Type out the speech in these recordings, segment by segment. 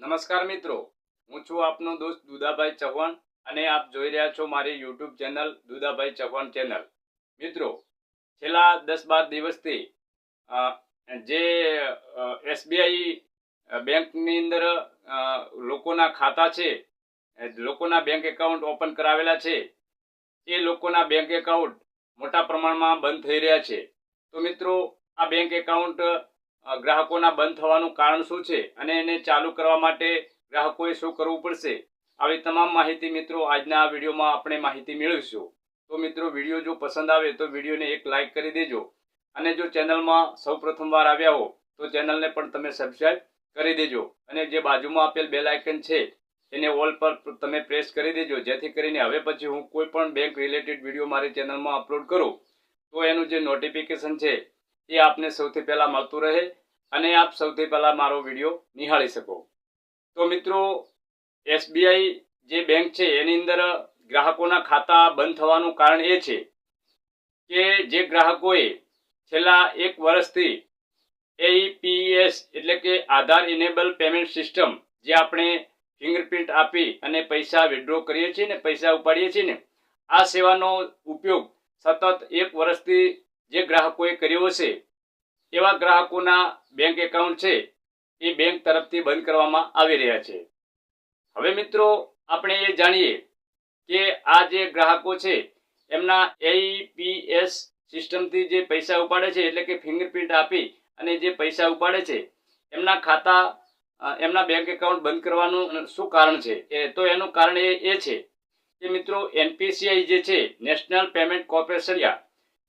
નમસ્કાર મિત્રો, હું છું આપનો દોસ્ત દુદાભાઈ ચૌહાણ અને આપ જોઈ રહ્યા છો મારી YouTube channel Dudabhai Chauhan channel. મિત્રો, છેલ્લા દસ બાર દિવસથી જે એસબીઆઈ બેંકની અંદર લોકોના ખાતા છે લોકોના બેંક એકાઉન્ટ ઓપન કરાવેલા છે, એ લોકોના બેંક એકાઉન્ટ મોટા પ્રમાણમાં બંધ થઈ રહ્યા છે. તો મિત્રો, આ બેંક એકાઉન્ટ ગ્રાહકોના બંધ થવાનું કારણ શું છે અને એને ચાલુ કરવા માટે ગ્રાહકોએ શું કરવું પડશે? આવી તમામ માહિતી મિત્રો આજના વિડીયોમાં આપણે માહિતી મેળવીશું. તો મિત્રો વીડિયો જો પસંદ આવે તો વિડીયોને એક લાઇક કરી દેજો અને જો ચેનલમાં સૌ પ્રથમવાર આવ્યા હો તો ચેનલને પણ તમે સબસ્ક્રાઈબ કરી દેજો અને જે બાજુમાં આપેલ બેલ આઇકન છે એને ઓલ પર તમે પ્રેસ કરી દેજો જેથી કરીને હવે પછી હું કોઈ પણ બેંક રિલેટેડ વીડિયો મારી ચેનલમાં અપલોડ કરું તો એનું જે નોટિફિકેશન છે એ આપને સૌથી પહેલાં મળતું રહે અને આપ સૌથી પહેલાં મારો વીડિયો નિહાળી શકો. તો મિત્રો, એસબીઆઈ જે બેંક છે, એની અંદર ગ્રાહકોના ખાતા બંધ થવાનું કારણ એ છે કે જે ગ્રાહકોએ છેલ્લા એક વર્ષથી એઈપીએસ એટલે કે આધાર ઇનેબલ પેમેન્ટ સિસ્ટમ જે આપણે ફિંગરપ્રિન્ટ આપી અને પૈસા વિડ્રો કરીએ છીએ ને, પૈસા ઉપાડીએ છીએ ને, આ સેવાનો ઉપયોગ સતત એક વર્ષથી જે ગ્રાહકોએ કર્યો હશે એવા ગ્રાહકોના બેંક એકાઉન્ટ છે, એ બેંક તરફથી બંધ કરવામાં આવી રહ્યા છે. હવે મિત્રો, આપણે એ જાણીએ કે આ જે ગ્રાહકો છે, એમના એઈપીએસ સિસ્ટમથી જે પૈસા ઉપાડે છે, એટલે કે ફિંગરપ્રિન્ટ આપી અને જે પૈસા ઉપાડે છે, એમના ખાતા એમના બેંક એકાઉન્ટ બંધ કરવાનું શું કારણ છે? એ, તો એનું કારણ એ એ છે કે મિત્રો એનપીસીઆઈ જે છે નેશનલ પેમેન્ટ કોર્પોરેશન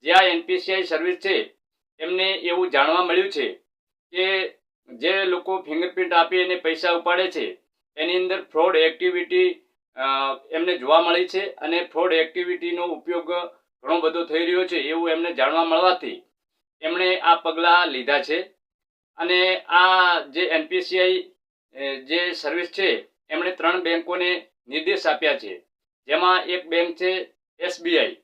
જે આ એનપીસીઆઈ સર્વિસ છે એમને એવું જાણવા મળ્યું છે કે જે લોકો ફિંગરપ્રિન્ટ આપી અને પૈસા ઉપાડે છે, એની અંદર ફ્રોડ એક્ટિવિટી એમને જોવા મળી છે અને ફ્રોડ એક્ટિવિટીનો ઉપયોગ ઘણો બધો થઈ રહ્યો છે એવું એમને જાણવા મળવાથી એમણે આ પગલાં લીધા છે. અને આ જે એનપીસીઆઈ જે સર્વિસ છે, એમણે ત્રણ બેંકોને નિર્દેશ આપ્યા છે. જેમાં એક બેંક છે એસબીઆઈ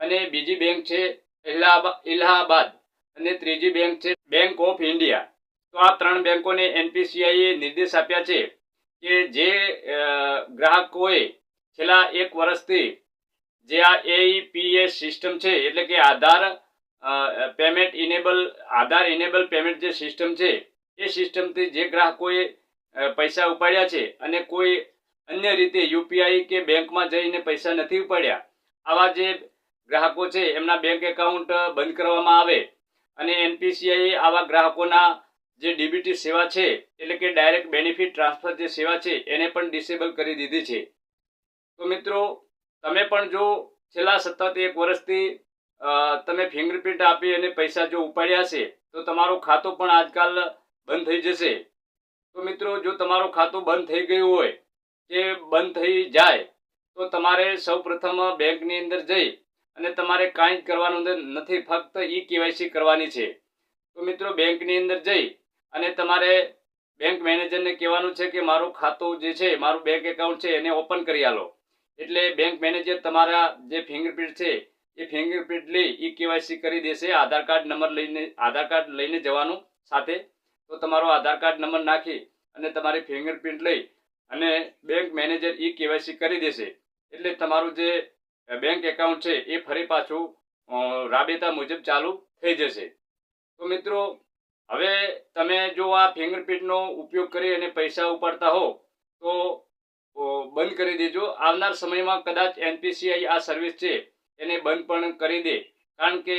અને બીજી બેંક છે ઇલાહાબા- ઇલાહાબાદ. અને ત્રીજી બેંક છે બેંક ઓફ ઇન્ડિયા તો આ ત્રણ બેંકોને એનપીસીઆઈએ નિર્દેશ આપ્યા છે કે જે ગ્રાહકોએ છેલ્લા એક વર્ષથી જે આ એઈપીએસ સિસ્ટમ છે, એટલે કે Aadhaar payment enable, Aadhaar enable payment જે સિસ્ટમ છે, એ સિસ્ટમથી જે ગ્રાહકોએ પૈસા ઉપાડ્યા છે અને કોઈ અન્ય રીતે યુપીઆઈ કે બેંકમાં જઈને પૈસા નથી ઉપાડ્યા. આવા જે ગ્રાહકો છે, એમના બેંક એકાઉન્ટ બંધ કરવામાં આવે અને એનપીસીઆઈએ આવા ગ્રાહકોના જે ડીબીટી સેવા છે, એટલે કે ડાયરેક્ટ બેનિફિટ ટ્રાન્સફર જે સેવા છે, એને પણ ડિસેબલ કરી દીધી છે. તો મિત્રો, તમે પણ જો છેલ્લા સતત એક વર્ષથી તમે ફિંગરપ્રિન્ટ આપી અને પૈસા જો ઉપાડ્યા છે તો તમારું ખાતું પણ આજકાલ બંધ થઈ જશે. તો મિત્રો, જો તમારું ખાતું બંધ થઈ ગયું હોય, કે બંધ થઈ જાય, તો તમારે સૌ પ્રથમ બેંકની અંદર જઈ અને તમારે કાંઈ જ કરવાનું નથી, ફક્ત ઈ કેવાયસી કરવાની છે. તો મિત્રો, બેંકની અંદર જઈ અને તમારે બેંક મેનેજરને કહેવાનું છે કે મારું ખાતું જે છે, મારું બેંક એકાઉન્ટ છે, એને ઓપન કરી આલો. એટલે બેંક મેનેજર તમારા જે ફિંગરપ્રિન્ટ છે, એ ફિંગરપ્રિન્ટ લઈ ઈ કેવાયસી કરી દેશે, આધાર કાર્ડ નંબર લઈને, આધાર કાર્ડ લઈને જવાનું સાથે. તો તમારો આધાર કાર્ડ નંબર નાખી અને તમારી ફિંગરપ્રિન્ટ લઈ અને બેંક મેનેજર ઈ કેવાયસી કરી દેશે. એટલે તમારું જે બેંક એકાઉન્ટ છે એ ફરી પાછું રાબેતા મુજબ ચાલુ થઈ જશે. તો મિત્રો, હવે તમે જો આ ફિંગરપ્રિન્ટનો ઉપયોગ કરી અને પૈસા ઉપાડતા હો તો બંધ કરી દેજો. આવનાર સમયમાં કદાચ એનપીસીઆઈ આ સર્વિસ છે, એને બંધ પણ કરી દે. કારણ કે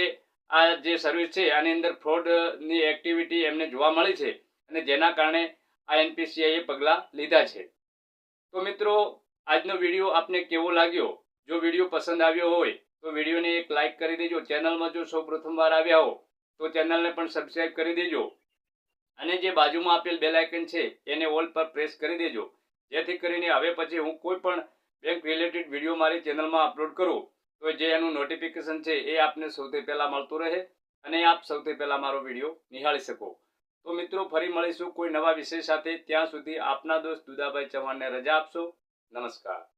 આ જે સર્વિસ છે, આની અંદર ફ્રોડની એક્ટિવિટી એમને જોવા મળી છે અને જેના કારણે આ એનપીસીઆઈએ પગલાં લીધા છે. તો મિત્રો, આજનો વીડિયો આપને કેવો લાગ્યો? જો વીડિયો પસંદ આવ્યો હોય, તો વિડીયોને એક લાઇક કરી દેજો. ચેનલમાં જો સૌ પ્રથમવાર આવ્યા હો, તો ચેનલને પણ સબસ્ક્રાઈબ કરી દેજો. અને જે બાજુમાં આપેલ બેલ આઇકન છે, એને ઓલ પર પ્રેસ કરી દેજો. જેથી કરીને હવે પછી હું કોઈ પણ બેંક રિલેટેડ વીડિયો મારી ચેનલમાં અપલોડ કરું, તો જે એનું નોટિફિકેશન છે, એ આપને સૌથી પહેલાં મળતું રહે અને આપ સૌથી પહેલાં મારો વીડિયો નિહાળી શકો. તો મિત્રો, ફરી મળીશું કોઈ નવા વિષય સાથે. ત્યાં સુધી આપના દોસ્ત દુદાભાઈ ચૌહાણને રજા આપશો. નમસ્કાર.